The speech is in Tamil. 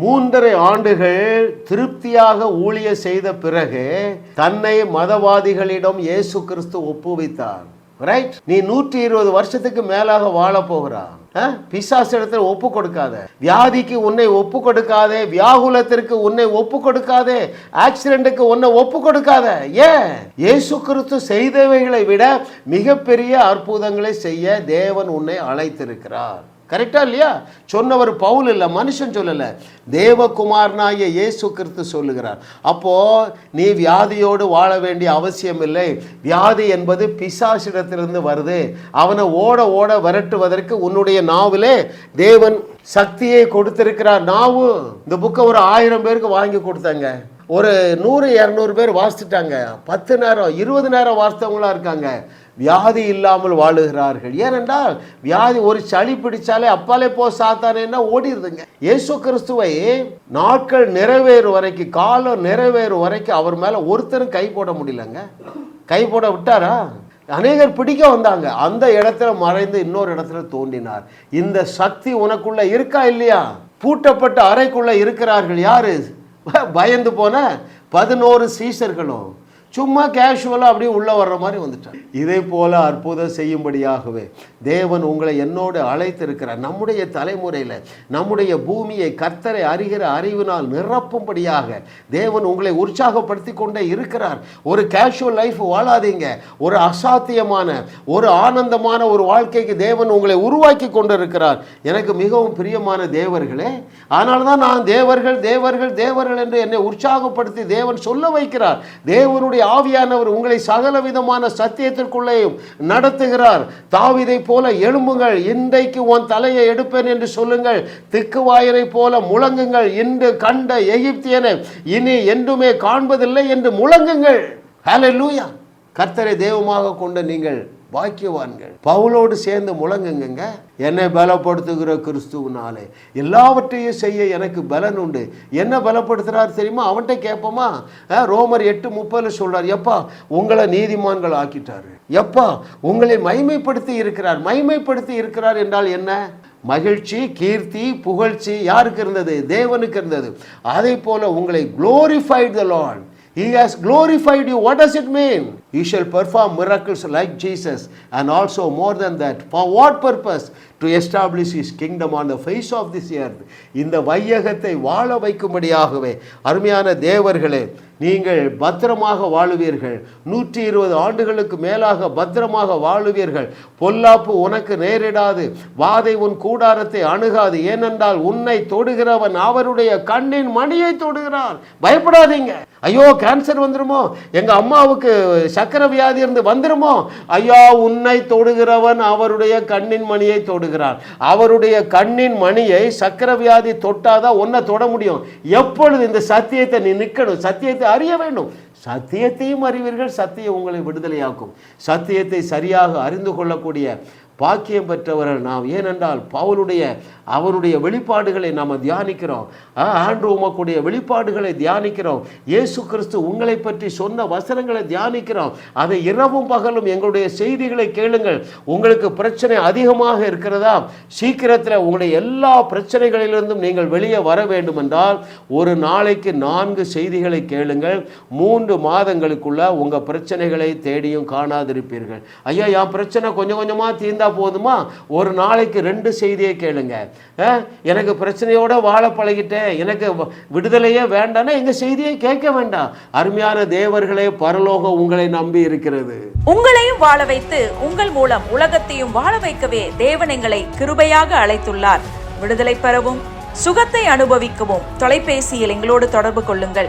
மூன்றரை ஆண்டுகள் திருப்தியாக ஊழிய செய்த பிறகு தன்னை மதவாதிகளிடம் இயேசு கிறிஸ்து ஒப்புவித்தார். ரைட் நீ நூற்றி இருபது வருஷத்துக்கு மேலாக வாழ போகிறா பிசாசு இடத்துல ஒப்பு கொடுக்காத. வியாதிக்கு உன்னை ஒப்பு கொடுக்காதே. வியாகுலத்திற்கு உன்னை ஒப்பு கொடுக்காதே. ஆக்சிடென்ட்டுக்கு உன்னை ஒப்பு கொடுக்காத. ஏன்? ஏசு கிறிஸ்து செய்தவைகளை விட மிகப்பெரிய அற்புதங்களை செய்ய தேவன் உன்னை அழைத்திருக்கிறார். கரெக்டா இல்லையா? சொன்னவர் பவுல் இல்லை மனுஷன் சொல்லலை. தேவகுமாரனாகிய இயேசு கிறிஸ்து சொல்லுகிறார். அப்போ நீ வியாதியோடு வாழ வேண்டிய அவசியம் இல்லை. வியாதி என்பது பிசாசிடத்திலிருந்து வருது. அவனை ஓட ஓட விரட்டுவதற்கு உன்னுடைய நாவிலே தேவன் சக்தியை கொடுத்திருக்கிறார். நாவு இந்த புக்கை ஒரு ஆயிரம் பேருக்கு வாங்கி கொடுத்தாங்க. ஒரு நூறு இரநூறு பேர் வாசிச்சிட்டாங்க. பத்து நேரம் இருபது நேரம் வாசித்தவங்களா இருக்காங்க. வியாதி இல்லாமல் வாழுகிறார்கள். ஏனென்றால் வியாதி ஒரு சளி பிடிச்சாலே அப்பாலே போ சாத்தானேன்னா ஓடிடுதுங்க. இயேசு கிறிஸ்துவை நாட்கள் நிறைவேறும் வரைக்கும் காலம் நிறைவேறும் வரைக்கும் அவர் மேலே ஒருத்தரும் கை போட முடியலங்க. கை போட விட்டாரா? அநேகர் பிடிக்க வந்தாங்க. அந்த இடத்துல மறைந்து இன்னொரு இடத்துல தோண்டினார் இந்த சக்தி உனக்குள்ள இருக்கா இல்லையா? பூட்டப்பட்ட அறைக்குள்ள இருக்கிறார்கள் யாரு? பயந்து போன பதினோரு சீசர்களும். சும்மா கேஷுவலாக அப்படியே உள்ளே வர்ற மாதிரி வந்துட்டார். இதே போல அற்புதம் செய்யும்படியாகவே தேவன் உங்களை என்னோடு அழைத்திருக்கிறார். நம்முடைய தலைமுறையில் நம்முடைய பூமியை கர்த்தரை அறிகிற அறிவினால் நிரப்பும்படியாக தேவன் உங்களை உற்சாகப்படுத்தி கொண்டே இருக்கிறார். ஒரு கேஷுவல் லைஃப் வாழாதீங்க. ஒரு அசாத்தியமான ஒரு ஆனந்தமான ஒரு வாழ்க்கைக்கு தேவன் உங்களை உருவாக்கி கொண்டு இருக்கிறார் எனக்கு மிகவும் பிரியமான தேவர்களே அதனால தான் நான் தேவர்கள் தேவர்கள் தேவர்கள் என்று என்னை உற்சாகப்படுத்தி தேவன் சொல்ல வைக்கிறார். தேவனுடைய ஆவியானவர் உங்களை சகல விதமான சத்தியத்திற்குள்ளேயும் நடத்துகிறார். தாவிதை போல எழும்புங்கள். இன்றைக்கு உன் தலையை எடுப்பேன் என்று சொல்லுங்கள். திக்குவாயனை போல முழங்குங்கள். இன்று கண்ட எகிப்தியனை இனி என்றுமே காண்பதில்லை என்று முழங்குங்கள். ஹalleluya கர்த்தரை தெய்வமாக கொண்ட நீங்கள் பாக்கியவான்கள். பவுலோடு சேர்ந்து முழங்குங்க என்னை பலப்படுத்துகிற கிறிஸ்துவனாலே எல்லாவற்றையும் செய்ய எனக்கு பலன் உண்டு. என்ன பலப்படுத்துறார் தெரியுமா? அவன்கிட்ட கேட்போமா? ரோமர் எட்டு முப்பதுல சொல்றார் எப்பா உங்களை நீதிமான்கள் ஆக்கிட்டாரு. எப்பா உங்களை மைமைப்படுத்தி இருக்கிறார். மைமைப்படுத்தி இருக்கிறார் என்றால் என்ன? மகிழ்ச்சி கீர்த்தி புகழ்ச்சி யாருக்கு இருந்தது? தேவனுக்கு இருந்தது. அதே போல உங்களை glorified the Lord he has glorified you what does it mean You shall perform miracles like Jesus and also more than that. For what purpose? To establish His kingdom on the face of this earth. இந்த வையகத்தை வாழ வைக்கும்படியாகவே அருமையான தேவர்களே நீங்கள் பத்திரமாக வாழுவீர்கள். நூற்றி இருபது ஆண்டுகளுக்கு மேலாக பத்திரமாக வாழுவீர்கள். பொல்லாப்பு உனக்கு நேரிடாது. வாதை உன் கூடாரத்தை அணுகாது. ஏனென்றால் உன்னை தொடுகிறவன் அவருடைய கண்ணின் மணியை தொடுகிறான். பயப்படாதீங்க. ஐயோ கேன்சர் வந்துருமோ? எங்க அம்மாவுக்கு சக்கர வியாதி இருந்து வந்துருமோ? ஐயா உன்னை தொடுகிறவன் அவருடைய கண்ணின் மணியை தொடுகிறான். அவருடைய கண்ணின் மணியை சக்கர வியாதி தொட்டாதான் உன்னை தொட முடியும். எப்பொழுது இந்த சத்தியத்தை நீ நிற்கணும்? சத்தியத்தை அறிய வேண்டும். சத்தியத்தையும் அறிவீர்கள் சத்தியம் உங்களை விடுதலையாக்கும். சத்தியத்தை சரியாக அறிந்து கொள்ளக்கூடிய பாக்கியம் பெற்றவர்கள் நாம். ஏனென்றால் பவுலுடைய அவருடைய வெளிப்பாடுகளை நாம் தியானிக்கிறோம். ஆண்டு உமக்குடைய வெளிப்பாடுகளை தியானிக்கிறோம். இயேசு கிறிஸ்து உங்களை பற்றி சொன்ன வசனங்களை தியானிக்கிறோம். அதை இரவும் பகலும் எங்களுடைய செய்திகளை கேளுங்கள். உங்களுக்கு பிரச்சனை அதிகமாக இருக்கிறதா? சீக்கிரத்தில் உங்களுடைய எல்லா பிரச்சனைகளிலிருந்தும் நீங்கள் வெளியே வர வேண்டும் என்றால் ஒரு நாளைக்கு நான்கு செய்திகளை கேளுங்கள். மூன்று மாதங்களுக்குள்ள உங்கள் பிரச்சனைகளை தேடியும் காணாதிருப்பீர்கள். ஐயா என் பிரச்சனை கொஞ்சம் கொஞ்சமாக தீர்ந்து போதுமா? ஒரு நாளைக்கு ரெண்டு செய்தியை கேளுங்க. எனக்கு பிரச்சனையோட வாழ பழகிட்டேன். எனக்கு விடுதலையே வேண்டாம்னா எங்கள் செய்தியை கேட்க வேண்டாம். அருமையான தேவர்களே பரலோகம் உங்களை நம்பி இருக்கிறது. உங்களையும் வாழ வைத்து உங்கள் மூலம் உலகத்தையும் வாழ வைக்கவே தேவன் எங்களை கிருபையாக அழைத்துள்ளார். விடுதலை பெறவும் சுகத்தை அனுபவிக்கவும் தொலைபேசியில் எங்களோடு தொடர்பு கொள்ளுங்கள்.